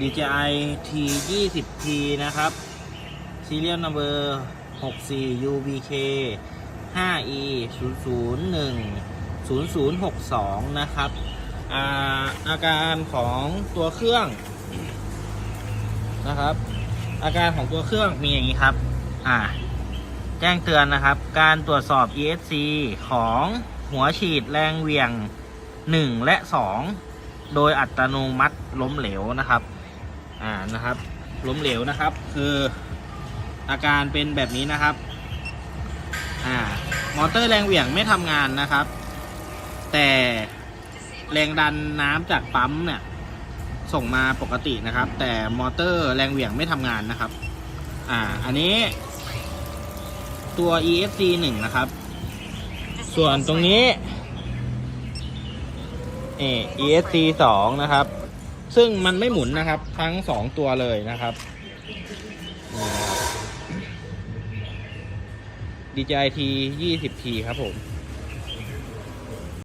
DJI T 2 0 T นะครับ Serial Number 64 UBK 5E 001 0062 นะครับอาอาการของตัวเครื่องนะครับ อาการของตัวเครื่องมีอย่างนี้ครับ อ่า แจ้งเตือนนะครับ การตรวจสอบ ESC ของหัวฉีดแรงเหวี่ยง 1 และ 2 โดยอัตโนมัติล้มเหลวนะครับ อ่านะครับ ล้มเหลวนะครับ คืออาการเป็นแบบนี้นะครับ อ่ามอเตอร์แรงเหวี่ยงไม่ทำงานนะครับ แต่แรงดันน้ำจากปั๊มเนี่ยส่งมาปกตินะครับ แต่มอเตอร์แรงเหวี่ยงไม่ทำงานนะครับ อ่า อันนี้ ตัว ESC 1 นะครับ ส่วนตรงนี้ เอ ESC 2นะครับ ซึ่งมันไม่หมุนนะครับ ทั้ง2ตัวเลยนะครับนี่นะครับ DJI T 20 T ครับผม